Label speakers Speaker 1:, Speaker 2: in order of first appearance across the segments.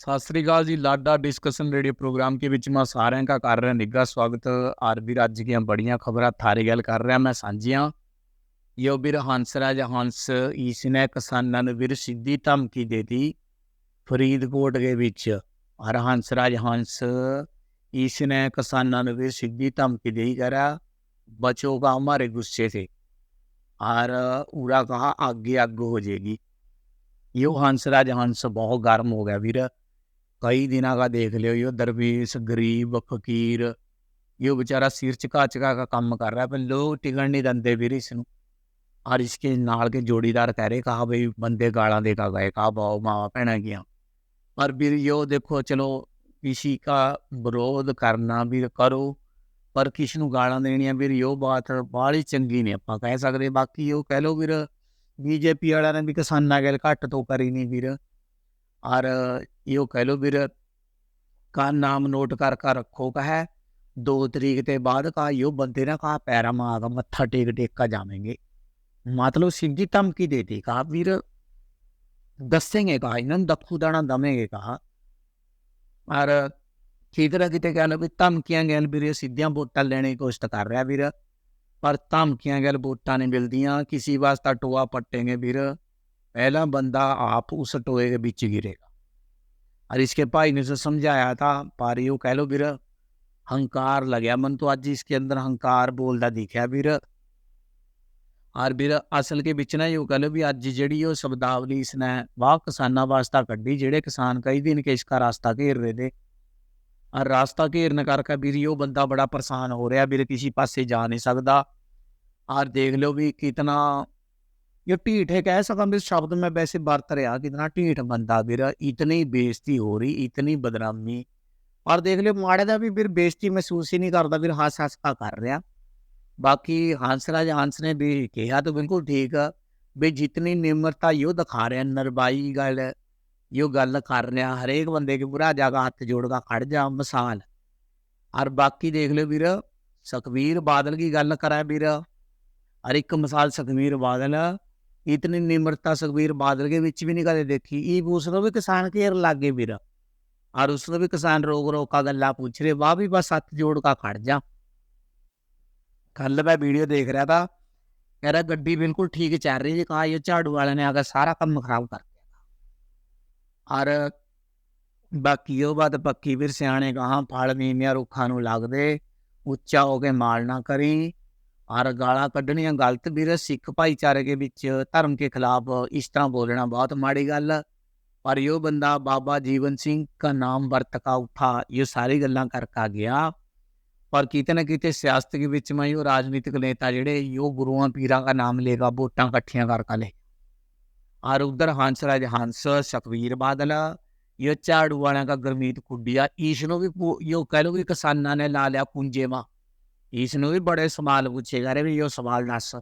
Speaker 1: ਸਤਿ ਸ੍ਰੀ ਅਕਾਲ ਜੀ Lada discussion radio programme के ਵਿੱਚ ਮੈਂ ਸਾਰਿਆਂ ਦਾ ਕਰ ਰਿਹਾ ਨਿੱਘਾ ਸਵਾਗਤ ਆਰਬੀ ਅੱਜ ਦੀਆਂ ਬੜੀਆਂ ਖਬਰਾਂ ਥਾਰੇ ਗੱਲ ਕਰ ਰਿਹਾ ਮੈਂ ਸਾਂਝੀਆਂ ਯੋ ਵੀਰ ਹੰਸਰਾਜ ਹੰਸ ਇਸ ਨੇ ਕਿਸਾਨਾਂ ਨੂੰ ਵੀਰ ਸਿੱਧੀ ਧਮਕੀ ਦੇਤੀ ਫਰੀਦਕੋਟ ਦੇ ਵਿੱਚ ਹਰ ਹੰਸਰਾਜ ਹੰਸ ਇਸ ਨੇ ਕਿਸਾਨਾਂ ਨੂੰ ਵੀਰ ਸਿੱਧੀ ਧਮਕੀ ਦੇਈ ਕਰਾ बचोगा हमारे गुस्से से और उड़ा कहा आगे आग हो जाएगी यो हंसराज हंस बहुत गर्म हो गया वीर कई दिनों का देख लियो यो दरवेश गरीब फकीर यो बेचारा सिर चका चका का काम कर रहा है पर लोग टिकन नहीं देंगे वीर इसनों और इसके नाल के जोड़ीदार कह रहे कहा भाई बंदे गाला देकर गए कहा भाव मावा भैन गया पर ਵੀਰ यो देखो चलो किसी का विरोध करना भी करो ਪਰ ਕਿਸ ਨੂੰ ਗਾਲਾਂ ਦੇਣੀਆਂ ਵੀਰ ਇਹ ਬਾਤ ਬਾਹਲੀ ਚੰਗੀ ਨਹੀਂ ਆਪਾਂ ਕਹਿ ਸਕਦੇ ਬਾਕੀ ਉਹ ਕਹਿ ਲੋ ਵੀਰ ਬੀਜੇਪੀ ਵਾਲਿਆਂ ਨੇ ਵੀ ਕਿਸਾਨਾਂ ਗੱਲ ਘੱਟ ਤੋਂ ਕਰੀ ਨਹੀਂ ਵੀਰ ਔਰ ਇਹੋ ਕਹਿ ਲੋ ਵੀਰ ਕਾ ਨਾਮ ਨੋਟ ਕਰ ਕਰ ਰੱਖੋ ਕਹੈ। 2 ਤਰੀਕ ਤੇ ਬਾਅਦ ਕਾ ਇਹੋ ਬੰਦੇ ਨਾ ਕਾ ਪੈਰਾ ਮਾਗਾ ਮੱਥਾ ਟੇਕ ਟੇਕ ਕਾ ਜਾਵੇਂਗੇ। ਮਤਲਬ ਸਿੱਧੀ ਧਮਕੀ ਦੇਤੀ ਕਹਾ ਵੀਰ। ਦੱਸेंगे ਕਹਾ, ਇਹਨਾਂ ਨੂੰ ਦੱਖੂ ਦਾਣਾ ਦਵੇਂਗੇ ਕਹਾ। ਔਰ ਕਿਧਰ ਕਿਤੇ ਕਹਿ ਲਓ ਵੀ ਧਮਕੀਆਂ ਗੈਲ ਵੀਰੇ ਸਿੱਧੀਆਂ ਵੋਟਾਂ ਲੈਣੇ ਦੀ ਕੋਸ਼ਿਸ਼ ਕਰ ਰਿਹਾ ਵੀਰ। ਪਰ ਧਮਕੀਆਂ ਗੈਲ ਵੋਟਾਂ ਨਹੀਂ ਮਿਲਦੀਆਂ, ਕਿਸੇ ਵਾਸਤਾ ਟੋਆ ਪੱਟੇਗੇ ਵੀਰ। पहला बंदा आप उस टोए के बीच गिरेगा और इसके भाई ने उसे समझाया था पारी वो कह लो वीर हंकार लगे मन तो आज इसके अंदर हंकार बोलता दिखा वीर और वीर असल के बिच ना यू कह लो भी अज जी शब्दावली इसने वाह किसानों वास्ता कड़ी जेड़े किसान कई दिन के इसका रास्ता घेर रहे थे और रास्ता घेरने करके वीर यो बंदा बड़ा परेशान हो रहा वीर किसी पासे जा नहीं सकता और देख लो भी कितना ये ढीठ है कह सका इस शब्द में वैसे बरत रहा कितना ढीठ बंदा ਵੀਰ इतनी बेइज्जती हो रही इतनी बदनामी और देख लो ਮਾੜੇ ਦਾ ਵੀ ਵੀਰ ਬੇਇੱਜ਼ਤੀ ਮਹਿਸੂਸ ਹੀ ਨਹੀਂ ਕਰਦਾ ਵੀਰ ਹੱਸ ਹੱਸ ਕਾ ਕਰ ਰਿਹਾ ਬਾਕੀ ਹੰਸਰਾਜ ਹੰਸ ਨੇ ਵੀ ਕਿਹਾ ਤਾਂ ਬਿਲਕੁਲ ਠੀਕ ਆ ਵੀ ਜਿਤਨੀ ਨਿਮਰਤਾ ਯੋ ਦਿਖਾ ਰਿਹਾ ਨਰਬਾਈ ਗੱਲ ਯੋ ਗੱਲ ਕਰ ਰਿਹਾ ਹਰੇਕ ਬੰਦੇ ਕੇ ਪੂਰਾ ਜਗ੍ਹਾ ਹੱਥ ਜੋੜਦਾ ਖੜ ਜਾ ਮਿਸਾਲ ਔਰ ਬਾਕੀ ਦੇਖ ਲਿਓ ਵੀਰ ਸੁਖਵੀਰ ਬਾਦਲ ਕੀ ਗੱਲ ਕਰਾਂ ਵੀਰ और एक मिसाल सुखबीर बादल इतनी निम्रता सुखबीर बादल के विच भी नहीं कदे देखी ये उसको भी किसान घेर लागे ਵੀਰ और उसको भी किसान रोक रोका गल्ला पूछ रहे वाह भी बस हथ जोड़ का खड़ जा कल मैं वीडियो देख रहा था कह रहा गड्डी बिल्कुल ठीक चल रही है कहा ये झाड़ू वाले ने आकर सारा काम खराब कर दिया और ਬਾਕੀ ਉਹ ਬਾਤ ਪੱਕੀ ਵੀਰ ਸਿਆਣੇ ਕਹਾ ਫਲ ਨੀਵਿਆਂ ਰੁੱਖਾਂ ਨੂੰ ਲੱਗਦੇ ਉੱਚਾ ਹੋ ਕੇ ਮਾਲ ਨਾ ਕਰੀ ਔਰ ਗਾਲਾਂ ਕੱਢਣੀਆਂ ਗਲਤ ਵੀਰ, ਸਿੱਖ ਭਾਈਚਾਰੇ ਦੇ ਵਿੱਚ ਧਰਮ ਦੇ ਖਿਲਾਫ ਇਸ ਤਰ੍ਹਾਂ ਬੋਲਣਾ ਬਹੁਤ ਮਾੜੀ ਗੱਲ। ਹੈ ਪਰ ਇਹ ਬੰਦਾ ਬਾਬਾ ਜੀਵਨ ਸਿੰਘ ਦਾ ਨਾਮ ਵਰਤਕਾ ਉਠਾ, ਇਹ ਸਾਰੀ ਗੱਲਾਂ ਕਰਕਾ ਗਿਆ। ਪਰ ਕਿਤੇ ਨਾ ਕਿਤੇ ਸਿਆਸਤ ਦੇ ਵਿੱਚ ਮੈਂ ਉਹ ਰਾਜਨੀਤਿਕ ਨੇਤਾ ਜਿਹੜੇ ਯੋ ਗੁਰੂਆਂ ਪੀਰਾਂ ਦਾ ਨਾਮ ਲੇਗਾ ਵੋਟਾਂ ਇਕੱਠੀਆਂ ਕਰਕਾ ਲੈ ਔਰ ਉਧਰ ਹੰਸਰਾਜ ਹੰਸ, ਸ਼ਕਵੀਰ ਬਾਦਲ, ਇਹ ਝਾੜੂ ਵਾਲਿਆਂ ਦਾ ਗਰਮੀਤ ਕੁੱਡੀਆ, ਇਸ ਨੂੰ ਵੀ ਯੋ ਕਹਿ ਲੋ ਵੀ ਕਿਸਾਨਾਂ ਨੇ ਲਾ ਲਿਆ ਕੁੰਜੇਵਾ ਇਸ ਨੂੰ ਵੀ ਬੜੇ ਸਵਾਲ ਪੁੱਛੇ ਗਏ ਵੀ ਇਹ ਸਵਾਲ ਦੱਸ।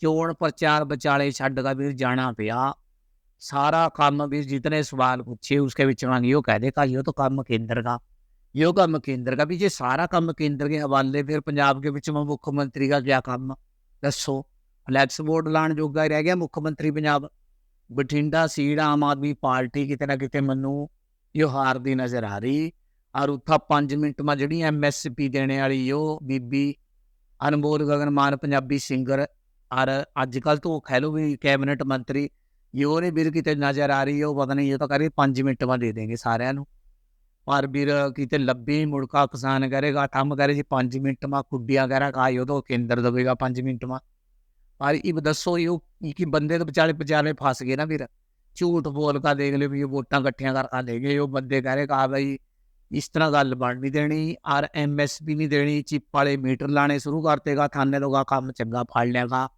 Speaker 1: ਚੋਣ ਪ੍ਰਚਾਰ ਵਿਚਾਲੇ ਛੱਡ ਕੇ ਵੀਰ ਜਾਣਾ ਪਿਆ। ਸਾਰਾ ਕੰਮ ਵੀ ਜਿਤਨੇ ਸਵਾਲ ਪੁੱਛੇ ਉਸਕੇ ਵਿੱਚ ਮੰਗੀ ਉਹ ਕਹਦੇ ਕਾ ਇਹ ਤਾਂ ਕੰਮ ਕੇਂਦਰ ਦਾ। ਇਹ ਕੰਮ ਕੇਂਦਰ ਦਾ ਵੀ ਜੇ ਸਾਰਾ ਕੰਮ ਕੇਂਦਰ ਦੇ ਹਵਾਲੇ ਫਿਰ ਪੰਜਾਬ ਦੇ ਵਿੱਚ ਮੁੱਖ ਮੰਤਰੀ ਦਾ ਕੀ ਕੰਮ? ਦੱਸੋ। ਫਲੈਕਸ ਬੋਰਡ ਲਾਣ ਜੋਗਾ ਰਹਿ ਗਿਆ ਮੁੱਖ ਮੰਤਰੀ ਪੰਜਾਬ। ਬਠਿੰਡਾ ਸੀਟ ਆਮ ਆਦਮੀ ਪਾਰਟੀ ਕਿਤੇ ਨਾ ਕਿਤੇ ਮੈਨੂੰ ਇਹ ਹਾਰ ਦੀ ਨਜ਼ਰ ਆ ਰਹੀ। ਔਰ ਉੱਥਾ 5 ਮਿੰਟ ਮਾ ਜਿਹੜੀ ਐਮਐਸਪੀ ਦੇਣੇ ਵਾਲੀ ਉਹ ਬੀਬੀ ਅਨਮੋਲ ਗਗਨ ਮਾਨ, ਪੰਜਾਬੀ ਸਿੰਗਰ। ਔਰ ਅੱਜ ਕੱਲ ਤੋਂ ਕਹਿ ਲੋ ਵੀ ਕੈਬਨਿਟ ਮੰਤਰੀ ਯੋ ਨੇ ਵੀਰ ਕਿਤੇ ਨਜ਼ਰ ਆ ਰਹੀ ਉਹ ਪਤਾ ਨਹੀਂ, ਇਹ ਤਾਂ ਕਰੇ 5 ਮਿੰਟ ਮਾ ਦੇ ਦੇਂਗੇ ਸਾਰਿਆਂ ਨੂੰ। ਪਰ ਵੀਰ ਕਿਤੇ ਲੱਭੇ ਮੁੜਕਾ ਕਿਸਾਨ ਕਰੇਗਾ, ਕੰਮ ਕਰੇ ਜੀ 5 ਮਿੰਟ ਮਾ ਕੁੱਡੀਆਂ ਕਰਾ ਕਾਇ ਉਹ ਤਾਂ ਕੇਂਦਰ ਦਵੇਗਾ 5 ਮਿੰਟ ਮਾ ਪਰ ਇਹ ਦੱਸੋ ਇਹ ਕਿ ਬੰਦੇ ਤਾਂ ਵਿਚਾਲੇ ਵਿਚਾਲੇ ਫਸ ਗਏ ਨਾ ਵੀਰ। ਝੂਠ ਬੋਲ ਕਾ ਦੇਖ ਲਿਓ ਵੀ ਇਹ ਵੋਟਾਂ ਇਕੱਠੀਆਂ ਕਰ ਕਾ ਗਏ ਉਹ ਬੰਦੇ ਕਹਰੇ ਕਾ ਬਈ ਇਸ ਤਰ੍ਹਾਂ ਗੱਲ ਬਣ ਨਹੀਂ ਦੇਣੀ ਔਰ ਐਮਐਸਪੀ ਨਹੀਂ ਦੇਣੀ, ਚਿੱਪ ਵਾਲੇ ਮੀਟਰ ਲਾਣੇ ਸ਼ੁਰੂ ਕਰਤੇਗਾ ਥਾਨੇ ਲੋਗਾ ਕੰਮ ਚੰਗਾ ਫੜ ਲਿਆਗਾ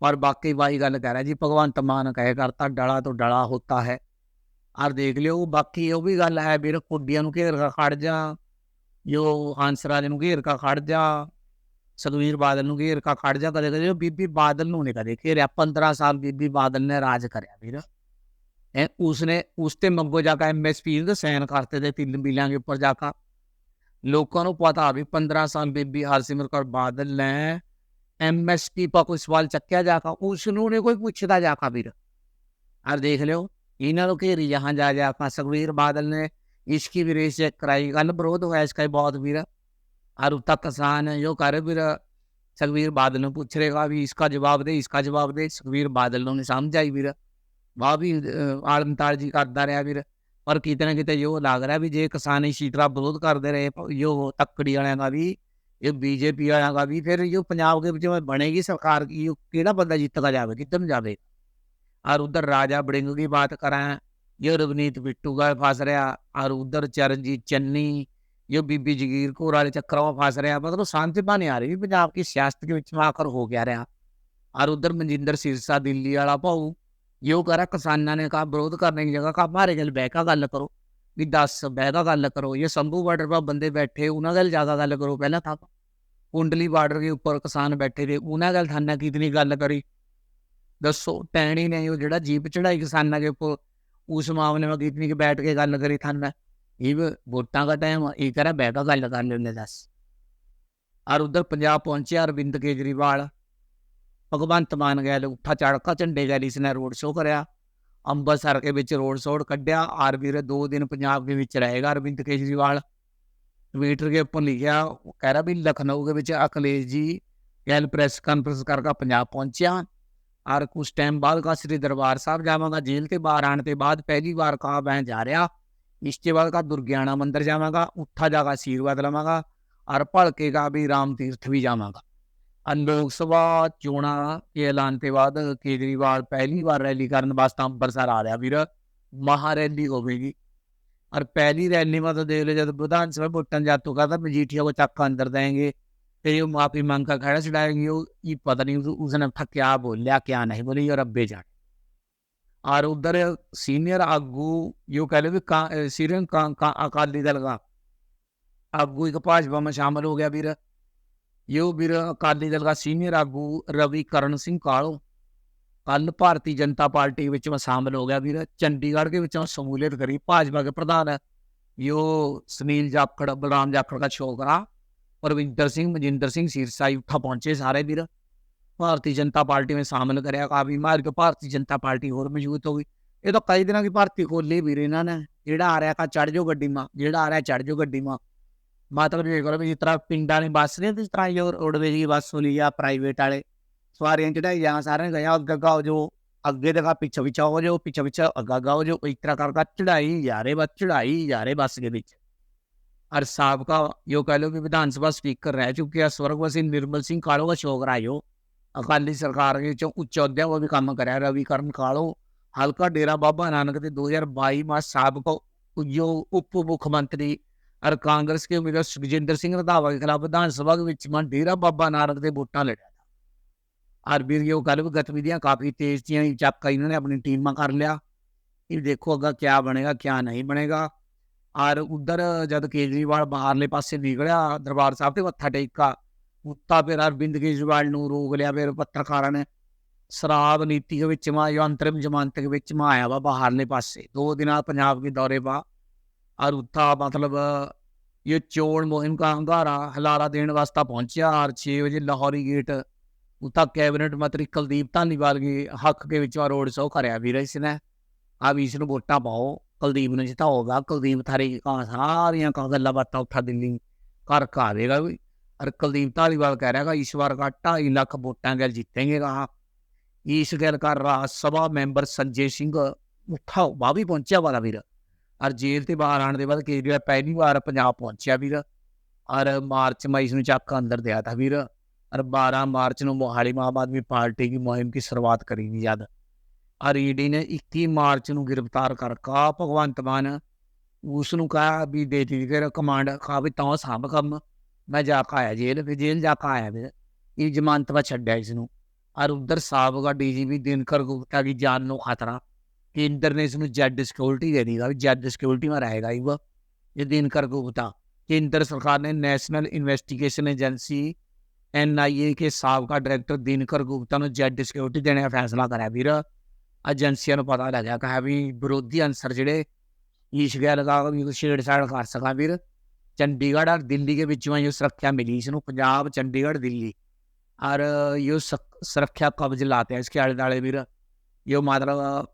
Speaker 1: ਪਰ ਬਾਕੀ ਵਾਹੀ ਗੱਲ ਕਹਿ ਰਿਹਾ ਜੀ, ਭਗਵੰਤ ਮਾਨ ਕਹੇ ਕਰਤਾ ਡਲਾ ਤੋਂ ਡਲਾ ਹੁੰਦਾ ਹੈ। ਔਰ ਦੇਖ ਲਿਓ, ਬਾਕੀ ਉਹ ਵੀ ਗੱਲ ਹੈ, ਵੀਰ ਕੁੱਡੀਆਂ ਨੂੰ ਘੇਰ ਕਾ ਖੜ ਜਾ। ਜੋ ਹੰਸਰਾਜ ਨੂੰ ਘੇਰ ਕਾ ਖੜ ਜਾ, ਸੁਖਵੀਰ ਬਾਦਲ ਨੂੰ ਘੇਰ ਕਾ ਖੜ ਜਾ ਕਦੇ ਕਦੇ ਬੀਬੀ ਬਾਦਲ ਨੂੰ ਨਹੀਂ ਕਦੇ ਘੇਰਿਆ। 15 ਸਾਲ ਬੀਬੀ ਬਾਦਲ ਨੇ ਰਾਜ ਕਰਿਆ, ਵੀਰ। उसने उसते मग्गो जाकर एम एस पी तो साइन करते थे तीन बिलों के ऊपर जाकर लोगों को पता भी पंद्रह साल बीबी हरसिमर कौर बादल ने एम एस पी पर कोई सवाल चक्या जाकर उसने कोई पूछता जाकर भी और देख लो इन्होंने घेरी जहाँ जा जाकर सगवीर बादल ने इसकी भी रेस चेक कराई गल विरोध होया इसका बहुत भी और उतना किसान यो कर भी सगवीर बादल ने पूछ रहेगा भी इसका जवाब दे इसका जवाब दे सगवीर बादल ने समझ आई भी आलम ताल जी करता रहा वीर पर किते ना किते जो लग रहा भी जे किसान इसी तरह विरोध करते रहे जो तकड़ी वाले का भी ये बीजेपी वाला का भी फिर जो पंजाब के ਵਿੱਚ बनेगी सरकार की यो केड़ा बंदा जीतगा जावे किधर जावे और उधर राजा बड़िंग की बात करें ये रवनीत बिट्टू का फंस रहा और उधर चरणजीत चन्नी ये बीबी जगीर कौर वाले चक्करों में फंस रहा मतलब शांति नहीं आ रही पंजाब की सियासत के ਵਿੱਚ आकर हो गया रहा और उधर मनजिंदर सिरसा दिल्ली वाला भाऊ यो करा किसानों ने कहा विरोध करने की जगह कहा हमारे गल बह का गल करो भी दस बह का गल करो ये शंभू बॉर्डर पर बंदे बैठे उन्होंने गल ज्यादा गल करो पहला था कुंडली बॉर्डर के ऊपर किसान बैठे थे उन्होंने गल थाना कितनी गल करी दसो टैनी ने जो जरा जीप चढ़ाई किसानों के ऊपर उस मामले में कितनी की बैठ के गल करी थाना ये वोटा का टाइम ये कह रहा बह का गल कर लेने दस और उधर पंजाब पहुंचे अरविंद केजरीवाल ਭਗਵੰਤ ਮਾਨ ਗਏ ਉੱਠਾ ਚੜਕਾ ਝੰਡੇ ਗੈਲੀ ਇਸ ਨੇ ਰੋਡ ਸ਼ੋਅ ਕਰਿਆ ਅੰਮ੍ਰਿਤਸਰ ਦੇ ਵਿੱਚ ਰੋਡ ਸ਼ੋਅ ਕੱਢਿਆ ਆਰ ਵੀਰ ਦੋ ਦਿਨ ਪੰਜਾਬ ਦੇ ਵਿੱਚ ਰਹੇਗਾ ਅਰਵਿੰਦ ਕੇਜਰੀਵਾਲ ਟਵਿੱਟਰ के ऊपर लिखा कह रहा भी लखनऊ के ਵਿੱਚ अखिलेश जी कल प्रेस कॉन्फ्रेंस करके पंजाब पहुंचा और कुछ टाइम बाद का श्री दरबार साहब जावांगा जेल के बाहर आने के बाद पहली बार कहा मैं जा रहा इसके बाद का दुर्गियाना मंदिर जावांगा उठा जागा आशीर्वाद लवांगा और भड़के का भी राम तीर्थ भी जावांगा ਲੋਕ ਸਭਾ ਚੋਣਾਂ ਦੇ ਐਲਾਨ ਤੋਂ ਬਾਅਦ ਕੇਜਰੀਵਾਲ ਪਹਿਲੀ ਵਾਰ ਰੈਲੀ ਕਰਨ ਵਾਸਤੇ ਅੰਮ੍ਰਿਤਸਰ ਆ ਰਿਹਾ ਵੀਰ, ਮਹਾ ਰੈਲੀ ਹੋਵੇਗੀ। ਔਰ ਪਹਿਲੀ ਰੈਲੀ ਮਾ ਤਾਂ ਦੇਖ ਲੈ ਜਦ ਵਿਧਾਨ ਸਭਾ ਵੋਟਾਂ ਜਾਤੋਂ ਕਹਤਾ ਮਜੀਠੀਆ ਕੋ ਚੱਕ ਅੰਦਰ ਦੇਂਗੇ ਤੇ ਉਹ ਮਾਫੀ ਮੰਗ ਕੇ ਖੜਾ ਛਡਾਏਗੀ, ਉਹ ਇਹ ਪਤਾ ਨਹੀਂ ਉਸਨੇ ਕਿਆ ਬੋਲਿਆ, ਕਿਆ ਨਹੀਂ ਬੋਲੀ ਔਰ ਅੱਬੇ ਜਾਣ। ਔਰ ਉਧਰ ਸੀਨੀਅਰ ਆਗੂ ਯੋ ਕਹ ਲੈ ਵੀ ਸੀਰੀਅਨ ਅਕਾਲੀ ਦਲ ਦਾ, ਆਗੂ ਇੱਕ ਭਾਜਪਾ ਮੇ ਸ਼ਾਮਲ ਹੋ ਗਿਆ ਵੀਰ। ਯੋ ਵੀਰ ਅਕਾਲੀ ਦਲ ਦਾ ਸੀਨੀਅਰ ਆਗੂ ਰਵੀ ਕਰਨ ਸਿੰਘ ਕਾਲੋ ਕੱਲ ਭਾਰਤੀ ਜਨਤਾ ਪਾਰਟੀ ਵਿੱਚ ਮੈਂ ਸ਼ਾਮਲ ਹੋ ਗਿਆ ਵੀਰ ਚੰਡੀਗੜ੍ਹ ਦੇ ਵਿੱਚੋਂ ਸਮੂਲੀਅਤ ਕਰੀ ਭਾਜਪਾ ਦੇ ਪ੍ਰਧਾਨ ਹੈ ਯੋ ਸੁਨੀਲ ਜਾਖੜ ਬਲਰਾਮ ਜਾਖੜ ਦਾ ਸ਼ੋਕਰਾ ਪਰਵਿੰਦਰ ਸਿੰਘ ਮਜਿੰਦਰ ਸਿੰਘ ਸਿਰਸਾਈ ਉੱਠਾ ਪਹੁੰਚੇ ਸਾਰੇ ਵੀਰ ਭਾਰਤੀ ਜਨਤਾ ਪਾਰਟੀ ਵਿੱਚ ਸ਼ਾਮਲ ਕਰਿਆ ਕਾਫੀ ਮਾਰ ਕੇ ਭਾਰਤੀ ਜਨਤਾ ਪਾਰਟੀ ਹੋਰ ਮਜ਼ਬੂਤ ਹੋ ਗਈ ਇਹ ਤਾਂ ਕਈ ਦਿਨਾਂ ਦੀ ਭਾਰਤੀ ਕੋਲੇ ਵੀਰ ਇਹਨਾਂ ਨੇ ਜਿਹੜਾ ਆ ਰਿਹਾ ਕਾ ਚੜ ਜੋ ਗੱਡੀ ਮਾਂ ਜਿਹੜਾ ਆ ਰਿਹਾ ਚੜ ਜਾਓ ਗੱਡੀ ਮਾਂ મતલબ જે કરો બીજી તરફ પિંડાની બસ નહીં હતી ત્રણ જો રોડવેજ की बस सुनी या प्राइवेट वाले सवारियाँ चढ़ाई यहाँ सारे गया और गगा जो ਅੱਗੇ ਦਾ ਪਿੱਛੇ ਪਿੱਛੇ ਹੋ ਜਾਓ ਪਿੱਛੇ ਪਿੱਛੇ ਅੱਗਾ ਗਾਓ ਜੋ ਇਸ ਤਰ੍ਹਾਂ ਕਰਦਾ ਚੜਾਈ ਯਾਰੇ ਬਸ ਚੜਾਈ ਯਾਰੇ ਬਸ ਦੇ ਵਿੱਚ और साहब का यो कह लो कि विधान सभा स्पीकर रह चुके हैं स्वर्गवासी निर्मल सिंह कालो का शोक रायो अकाली सरकार के चो उच्च अध्याय वो भी काम कराया रविकरण कालो हल्का डेरा बाबा नानक दो हजार बाईस में साहब को जो उप मुख्यमंत्री और कांग्रेस के उम्मीदवार सुखजिंदर सिंह रंधावा के खिलाफ विधानसभा के विच में डेरा बाबा नानक के वोटा लड़ा था और वीर यो कह लो कि गतिविधियां काफी तेज थी चक्का इन्होंने अपनी टीम में कर लिया ये देखो अगर क्या बनेगा क्या नहीं बनेगा और उधर जब केजरीवाल बाहरले पासे निकलिया दरबार साहब ਤੇ ਮੱਥਾ ਟੇਕਾ ਉੱਤਾ ਫਿਰ ਅਰਵਿੰਦ ਕੇਜਰੀਵਾਲ ਨੂੰ ਰੋਕ ਲਿਆ ਫਿਰ ਪੱਤਰਕਾਰਾਂ ਨੇ ਸ਼ਰਾਬ ਨੀਤੀ ਦੇ ਵਿੱਚ ਮਾ ਜਾਂ ਅੰਤਰਿਮ ਜ਼ਮਾਨਤ ਦੇ ਵਿੱਚ ਮਾ ਆਇਆ ਵਾ ਬਾਹਰਲੇ ਪਾਸੇ ਦੋ ਦਿਨਾਂ ਪੰਜਾਬ ਦੇ ਦੌਰੇ ਪਾ और उत्था मतलब ये चोर मुहिम का हंगारा हलारा देने वास्ता पहुंचा और छः बजे लाहौरी गेट उत्था कैबिनेट मंत्री कुलदीप धालीवाल के हक के विच रोड शो कराया ਵੀਰ इसने ਆ ਵੀ ਇਸ ਨੂੰ ਵੋਟਾਂ ਪਾਓ ਕੁਲਦੀਪ ਨੂੰ ਜਿਤਾਓਗਾ ਕੁਲਦੀਪ ਥਾਰੇ ਕਾ ਸਾਰੀਆਂ ਕਾ ਗੱਲਾਂ ਬਾਤਾਂ ਉੱਠਾ ਦਿੱਲੀ ਕਰ ਕਾ ਦੇਗਾ ਵੀ और कुलदीप धालीवाल कह रहा है इस बार का ढाई लाख वोटां गैल जीतेंगे कहा इस गैल का राज्यसभा मैंबर संजय सिंह उठा वह भी पहुंचा वाला ਔਰ ਜੇਲ੍ਹ ਤੇ ਬਾਹਰ ਆਣ ਦੇ ਬਾਅਦ ਕੇਜਰੀਵਾਲ ਪਹਿਲੀ ਵਾਰ ਪੰਜਾਬ ਪਹੁੰਚਿਆ ਵੀਰ। ਔਰ ਮਾਰਚ ਮਾਈਸ ਨੂੰ ਚੱਕ ਅੰਦਰ ਦਿਆ ਥਾ ਵੀਰ। ਔਰ 12 ਮਾर्च ਨੂੰ ਮੋਹਾਲੀ ਮਾਮ ਆਦਮੀ ਪਾਰਟੀ ਦੀ ਮੁਹਿੰਮ ਦੀ ਸ਼ੁਰੂਆਤ ਕਰੀ ਗਈ ਜਦ। ਔਰ ਈਡੀ ਨੇ 21 ਮਾਰਚ ਨੂੰ ਗ੍ਰਿਫਤਾਰ ਕਰਕਾ ਭਗਵੰਤ ਮਾਨ ਉਸ ਨੂੰ ਕਹਾ ਵੀ ਦੇ ਦਿੱਤੀ ਫਿਰ ਕਮਾਂਡ ਕਹਾ ਵੀ ਤਾਂ ਸਭ ਕੰਮ। ਮੈਂ ਜਾ ਕੇ ਆਇਆ ਜੇਲ੍ਹ, ਫਿਰ ਜੇਲ੍ਹ ਜਾ ਕੇ ਆਇਆ ਫਿਰ ਇਹ ਜ਼ਮਾਨਤ ਵਾ ਛੱਡਿਆ ਇਸ ਨੂੰ। ਔਰ ਉਧਰ ਸਾਬਕਾ ਡੀਜੀਪੀ ਦਿਨਕਰ ਗੁਪਤਾ ਦੀ ਜਾਨ ਨੂੰ ਖਤਰਾ। कि इंटरनेशनल जेड सिक्योरिटी देने का ਰਹੇਗਾ सिक्योरिटी में रहेगा ही वह ये दिन कर को बता केंद्र सरकार ने national investigation agency N I A के सबका डायरेक्टर दिनकर गुप्ता ਨੂੰ ਜੈਡ ਸਿਕਿਉਰਿਟੀ ਦੇਣ ਦਾ ਫੈਸਲਾ ਕਰਿਆ ਵੀਰ। ਏਜੰਸੀਆਂ ਨੂੰ ਪਤਾ ਲੱਗਿਆ ਕਿ ਵੀ ਵਿਰੋਧੀ ਅਨਸਰ ਜਿਹੜੇ ਈਸ਼ਗਿਆ ਲਗਾ ਕੇ ਵੀ ਛੇੜਛਾੜ ਕਰ ਸਕਾਂ ਵੀਰ। ਚੰਡੀਗੜ੍ਹ ਔਰ ਦਿੱਲੀ ਦੇ ਵਿੱਚੋਂ ਇਹ ਸੁਰੱਖਿਆ ਮਿਲੀ ਇਸ ਨੂੰ ਪੰਜਾਬ, ਚੰਡੀਗੜ੍ਹ, ਦਿੱਲੀ। ਔਰ ਇਹ ਸੁਰੱਖਿਆ ਕਬਜ਼ ਲਾਤੇ ਇਸ ਕੇ ਆਲੇ ਦਾਲੇ ਵੀਰ। ਇਹ ਮਤਲਬ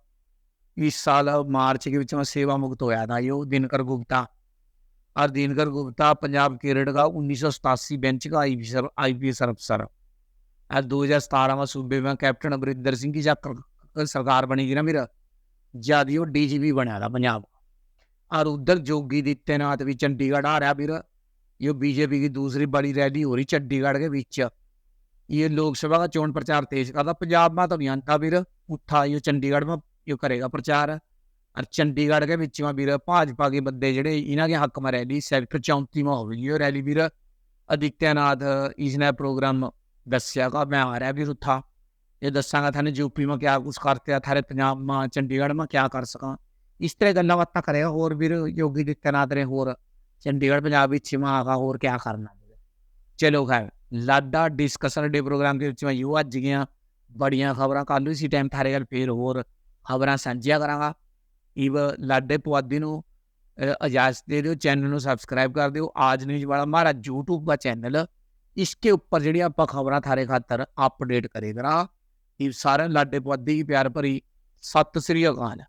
Speaker 1: इस साल मार्च के ਵਿੱਚ ਮੈਂ ਸੇਵਾ ਮੁਕਤ ਹੋਇਆ था यो दिनकर गुप्ता और दिनकर गुप्ता पंजाब केरट का 1987 बेंच का आईपीएस आईपीएस अफसर और 2017 में सूबे में कैप्टन अमरिंदर सिंह की जब सरकार बनेगी ना मेरा जद यो डीजीपी बनया था पंजाब और उधर जोगी आदित्यनाथ भी चंडीगढ़ आ रहा फिर ये बीजेपी की दूसरी बड़ी रैली हो रही चंडीगढ़ के बीच ये लोकसभा का चोन प्रचार तेज करता पंजाब में तो नहीं आता फिर उठा ये चंडीगढ़ में ये करेगा प्रचार और चंडीगढ़ के बीच में फिर भाजपा के बंदे जेडे इन्हों के हक में रैली सैक्टर चौंती में होगी ये रैली फिर आदित्यनाथ इसने प्रोग्राम दसिया का मैं आ रहा फिर उठा ये दसांगा थाने यूपी में क्या कुछ करते हैं थारे पंजाब में चंडीगढ़ में क्या कर सका इस तरह गल्ला बातें करेगा और फिर योगी आदित्यनाथ ने होर चंडीगढ़ पंजाब ਵਿੱਚ ਮੈਂ ਆਗਾ ਹੋਰ ਕੀ ਕਰਨਾ ਚਲੋ ਖੈਰ ਲਾਡਾ ਡਿਸਕਸ਼ਨ ਡੇ ਪ੍ਰੋਗਰਾਮ ਦੇ ਵਿੱਚ ਮੈਂ ਯੂ ਅੱਜ ਗਿਆ ਬੜੀਆਂ ਖਬਰਾਂ ਕੱਲ ਨੂੰ ਇਸੀ ਟਾਈਮ ਥਾਰੇ ਗੱਲ ਫੇਰ ਹੋਰ ਖਬਰਾਂ ਸਾਂਝੀਆਂ ਕਰਾਂਗਾ ਇਵ ਲਾਡੇ ਪੁਆਧੀ ਨੂੰ ਅ, ਇਜਾਜ਼ਤ ਦੇ ਦਿਓ ਚੈਨਲ ਨੂੰ ਸਬਸਕ੍ਰਾਈਬ ਕਰ ਦਿਓ ਆਜ ਨਿਊਜ਼ ਵਾਲਾ ਹਮਾਰਾ YouTube ਦਾ ਚੈਨਲ इसके ऊपर ਜਿਹੜੀ ਆਪਾਂ ਖਬਰਾਂ ਥਾਰੇ ਖਾਤਰ ਅਪਡੇਟ ਕਰੇ ਕਰਾਂ ਇਹ ਸਾਰੇ ਲਾਡੇ ਪੁਆਧੀ ਦੀ ਪਿਆਰ ਭਰੀ ਸਤਿ ਸ੍ਰੀ ਅਕਾਲ